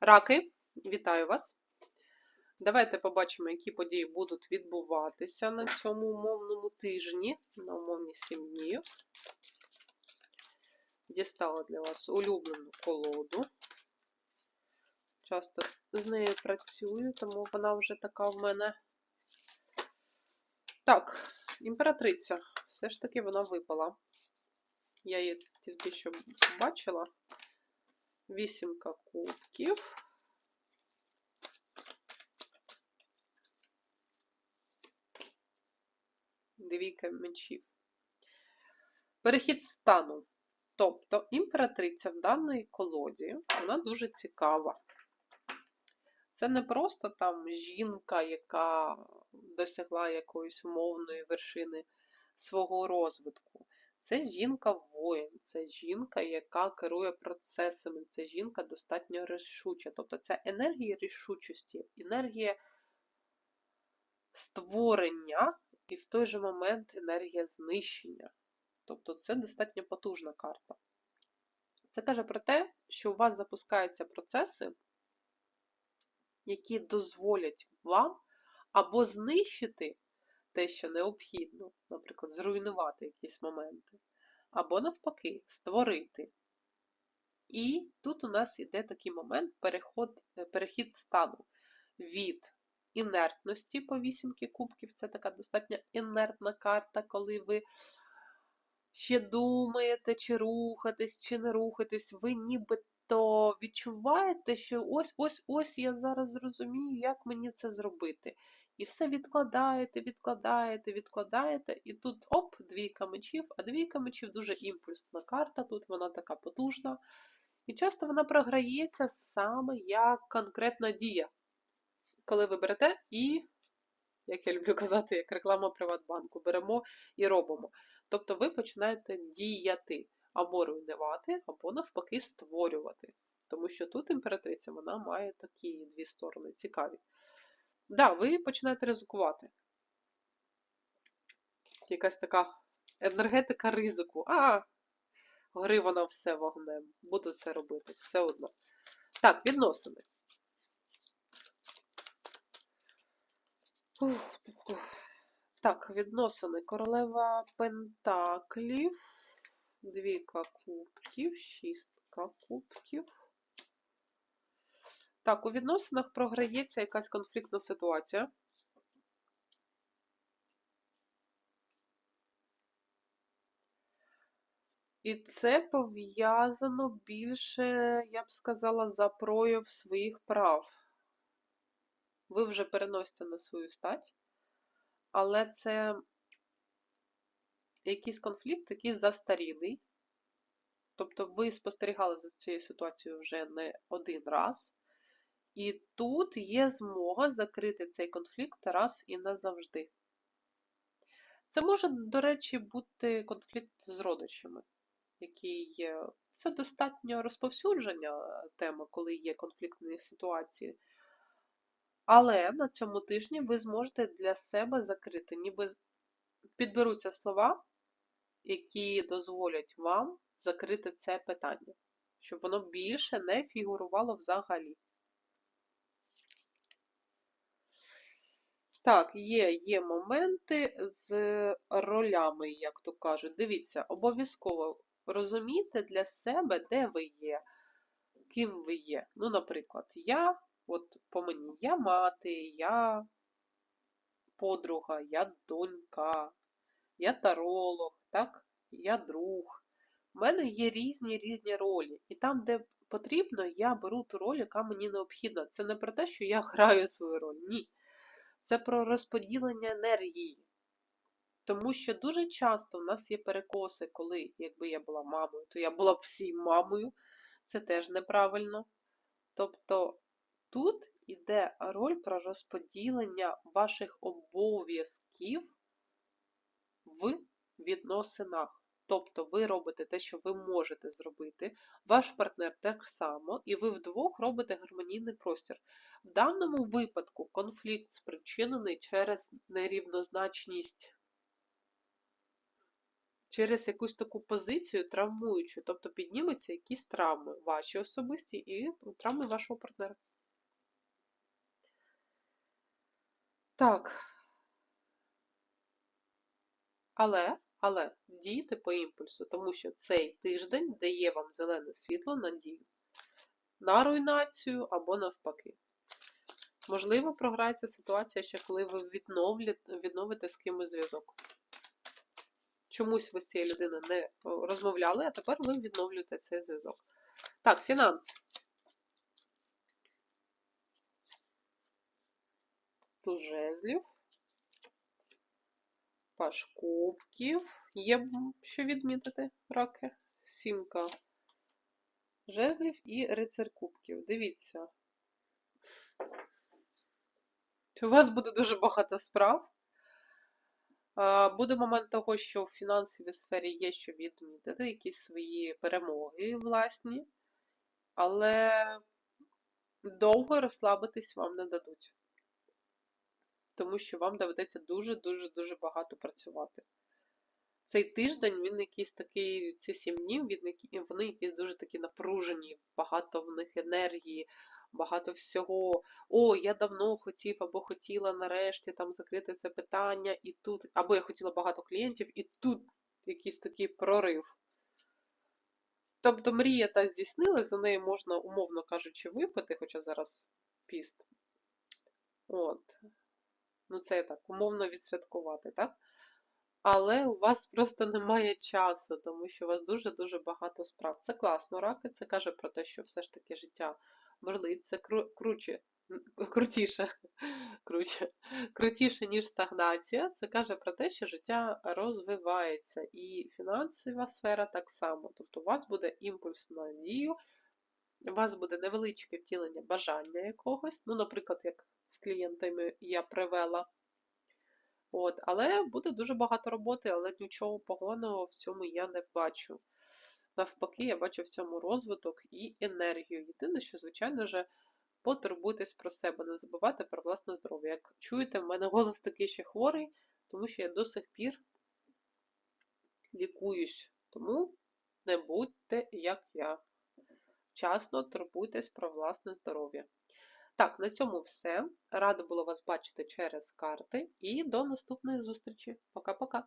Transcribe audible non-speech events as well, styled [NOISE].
Раки, вітаю вас! Давайте побачимо, які події будуть відбуватися на цьому умовному тижні, на умовні 7 днів. Дістала для вас улюблену колоду. Часто з нею працюю, тому вона вже така в мене. Так, імператриця. Все ж таки вона випала. Я її тільки що бачила. Вісімка кубків. Двійка мечів. Перехід стану. Тобто імператриця в даній колоді, вона дуже цікава. Це не просто там жінка, яка досягла якоїсь умовної вершини свого розвитку. Це жінка-воїн, це жінка, яка керує процесами, це жінка достатньо рішуча. Тобто це енергія рішучості, енергія створення і в той же момент енергія знищення. Тобто це достатньо потужна карта. Це каже про те, що у вас запускаються процеси, які дозволять вам або знищити те, що необхідно, наприклад, зруйнувати якісь моменти, або навпаки, створити. І тут у нас йде такий момент переход, перехід стану від інертності по вісімки кубків. Це така достатньо інертна карта, коли ви ще думаєте, чи рухатись, чи не рухатись, ви нібито відчуваєте, що ось-ось-ось я зараз зрозумію, як мені це зробити. І все відкладаєте, відкладаєте, відкладаєте, і тут оп, двійка мечів, а двійка мечів дуже імпульсна карта, тут вона така потужна. І часто вона програється саме як конкретна дія. Коли ви берете і, як я люблю казати, як реклама Приватбанку, беремо і робимо. Тобто ви починаєте діяти або руйнувати, або навпаки створювати. Тому що тут імператриця вона має такі дві сторони цікаві. Да, ви починаєте ризикувати. Якась така енергетика ризику. А, гори вона все вогнем. Буду це робити, все одно. Так, відносини. Так, відносини. Королева Пентаклів, двійка кубків, шістка кубків. Так, у відносинах програється якась конфліктна ситуація. І це пов'язано більше, я б сказала, за прояв своїх прав. Ви вже переносите на свою стать, але це якийсь конфлікт, який застарілий. Тобто ви спостерігали за цією ситуацією вже не один раз. І тут є змога закрити цей конфлікт раз і назавжди. Це може, до речі, бути конфлікт з родичами, який. Це достатньо розповсюдження тема, коли є конфліктні ситуації. Але на цьому тижні ви зможете для себе закрити, ніби підберуться слова, які дозволять вам закрити це питання, щоб воно більше не фігурувало взагалі. Так, є є моменти з ролями, як то кажуть. Дивіться, обов'язково розумійте для себе, де ви є, ким ви є. Ну, наприклад, я, от по мені, я мати, я подруга, я донька, я таролог, так? я друг. У мене є різні різні ролі. І там, де потрібно, я беру ту роль, яка мені необхідна. Це не про те, що я [LAUGHS] граю свою роль. Ні. Це про розподілення енергії. Тому що дуже часто в нас є перекоси, коли, якби я була мамою, то я була б всім мамою. Це теж неправильно. Тобто тут йде роль про розподілення ваших обов'язків в відносинах. Тобто ви робите те, що ви можете зробити, ваш партнер так само, і ви вдвох робите гармонійний простір. В даному випадку конфлікт спричинений через нерівнозначність через якусь таку позицію травмуючу, тобто підніметься якісь травми ваші особисті і травми вашого партнера. Так. Але, але дійте по імпульсу, тому що цей тиждень дає вам зелене світло на дію, на руйнацію або навпаки. Можливо, програється ситуація, ще коли ви відновите з кимось зв'язок. Чомусь ви з цією людиною не розмовляли, а тепер ви відновлюєте цей зв'язок. Так, фінанси. Туз жезлів. Паш кубків. Є що відмітити, раки. Сімка жезлів і рицар кубків. Дивіться. У вас буде дуже багато справ. Буде момент того, що в фінансовій сфері є що відмітити, якісь свої перемоги власні, але довго розслабитись вам не дадуть. Тому що вам доведеться дуже-дуже-дуже багато працювати. Цей тиждень він якийсь такий, ці сім днів, вони якісь дуже такі напружені, багато в них енергії, багато всього. О, я давно хотів або хотіла нарешті там закрити це питання, і тут, або я хотіла багато клієнтів, і тут якийсь такий прорив. Тобто мрія та здійснилась, за нею можна, умовно кажучи, випити, хоча зараз піст. От. Ну, це так, умовно відсвяткувати, так? Але у вас просто немає часу, тому що у вас дуже-дуже багато справ. Це класно, раки, це каже про те, що все ж таки життя можливо, це кру круче, [LAUGHS] крутіше, круче, крутіше, ніж стагнація. Це каже про те, що життя розвивається, і фінансова сфера так само. Тобто у вас буде імпульс на дію, у вас буде невеличке втілення бажання якогось. Ну, наприклад, як з клієнтами я привела. От, Але буде дуже багато роботи, але нічого поганого в цьому я не бачу. Навпаки, я бачу в цьому розвиток і енергію. Єдине, що, звичайно ж, потурбуйтесь про себе, не забувайте про власне здоров'я. Як чуєте, в мене голос такий ще хворий, тому що я до сих пір лікуюсь. Тому не будьте, як я. Вчасно турбуйтесь про власне здоров'я. Так, на цьому все. Рада була вас бачити через карти і до наступної зустрічі. Пока-пока!